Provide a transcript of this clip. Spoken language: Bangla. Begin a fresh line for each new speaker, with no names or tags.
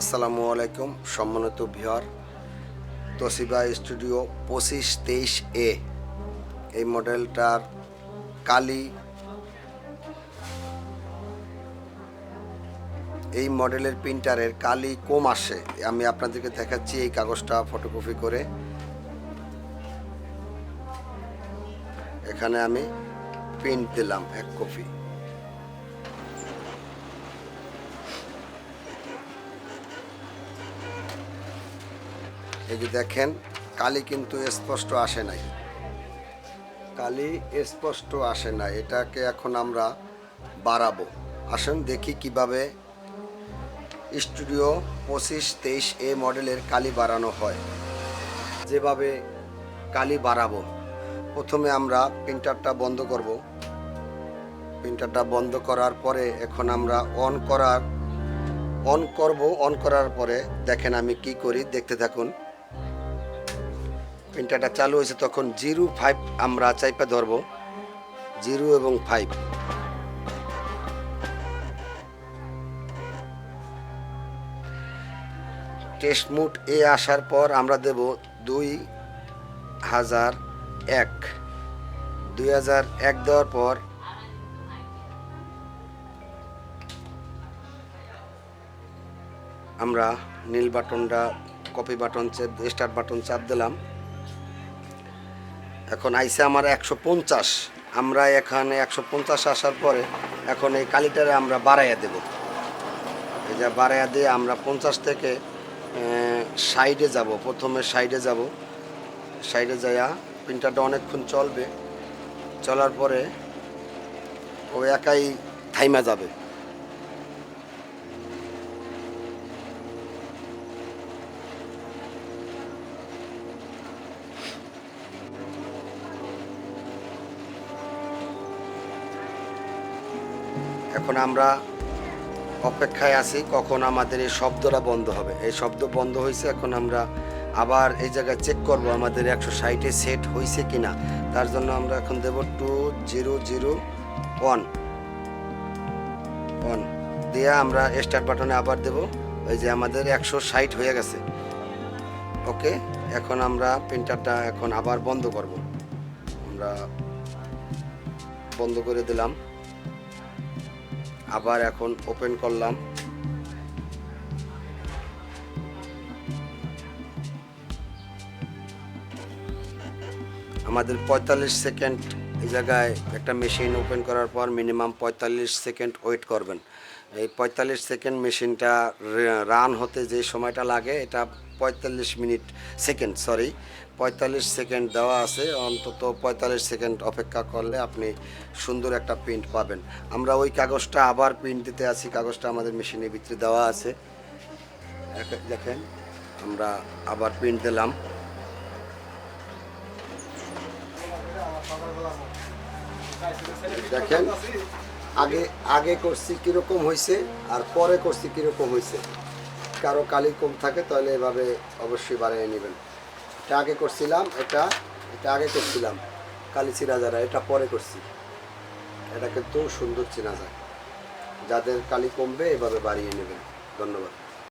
আসসালামু আলাইকুম, সম্মানিত ভিওর তসিবা স্টুডিও পঁচিশ তেইশ এ। এই মডেলটার কালি এই মডেলের প্রিন্টারের কালি কম আসে। আমি আপনাদেরকে দেখাচ্ছি এই কাগজটা ফটোকপি করে। এখানে আমি প্রিন্ট দিলাম এক কপি। এই যে দেখেন, কালি কিন্তু স্পষ্ট আসে নাই। কালি স্পষ্ট আসে না এটাকে এখন আমরা বাড়াবো। আসুন, দেখি কীভাবে স্টুডিও পঁচিশ, তেইশ এ মডেলের কালি বাড়ানো হয়। যেভাবে কালি বাড়াবো, প্রথমে আমরা প্রিন্টারটা বন্ধ করব। প্রিন্টারটা বন্ধ করার পরে এখন আমরা অন করার, অন করব, অন করার পরে দেখেন আমি কি করি, দেখতে থাকুন। প্রিন্টারটা চালু হয়েছে তখন জিরো ফাইভ আমরা চাইপে ধরবো। জিরো এবং ফাইভ। টেস্ট মুড এ আসার পর আমরা দেব দুই হাজার এক। দুই হাজার এক দেওয়ার পর আমরা নীল বাটনটা, কপি বাটন চেপ, স্টার্ট বাটন চাপ দিলাম। এখন আইসে আমার একশো পঞ্চাশ। আমরা এখানে একশো পঞ্চাশ আসার পরে এখন এই কালিটারে আমরা বাড়াইয়া দেব। যে বাড়াইয়া দিয়ে আমরা পঞ্চাশ থেকে সাইডে যাব। প্রথমে সাইডে যাব। সাইডে যাইয়া প্রিন্টারটা অনেকক্ষণ চলবে। চলার পরে ও একাই থাইমা যাবে। এখন আমরা অপেক্ষায় আছি, কখন আমাদের এই শব্দটা বন্ধ হবে। এই শব্দ বন্ধ হয়েছে, এখন আমরা আবার এই জায়গায় চেক করব আমাদের একশো ষাটে সেট হয়েছে কি না তার জন্য আমরা এখন দেব two zero zero one one দিয়ে আমরা স্টার্ট বাটনে আবার দেব। ওই যে আমাদের একশো ষাট হয়ে গেছে। ওকে, এখন আমরা প্রিন্টারটা এখন আবার বন্ধ করব। আমরা বন্ধ করে দিলাম। আবার এখন ওপেন করলাম। আমাদের পঁয়তাল্লিশ সেকেন্ড এই জায়গায় একটা মেশিন ওপেন করার পর মিনিমাম পঁয়তাল্লিশ সেকেন্ড ওয়েট করবেন। এই পঁয়তাল্লিশ সেকেন্ড মেশিনটা রান হতে যে সময়টা লাগে, এটা পঁয়তাল্লিশ মিনিট সেকেন্ড সরি পঁয়তাল্লিশ সেকেন্ড দেওয়া আছে। অন্তত পঁয়তাল্লিশ সেকেন্ড অপেক্ষা করলে আপনি সুন্দর একটা প্রিন্ট পাবেন। আমরা ওই কাগজটা আবার প্রিন্ট দিতে আছি, কাগজটা আমাদের মেশিনের ভিতরে দেওয়া আছে। দেখেন, আমরা আবার প্রিন্ট দিলাম। দেখেন আগে আগে করছি কীরকম হয়েছে আর পরে করছি কীরকম হয়েছে কারও কালি কম থাকে তাহলে এভাবে অবশ্যই বাড়িয়ে নেবেন। এটা আগে করছিলাম, এটা এটা আগে করছিলাম। কালি চিনা যারা এটা পরে করছি। এটা কিন্তু সুন্দর চেনা যায় যাদের কালি কমবে এভাবে বাড়িয়ে নেবেন। ধন্যবাদ।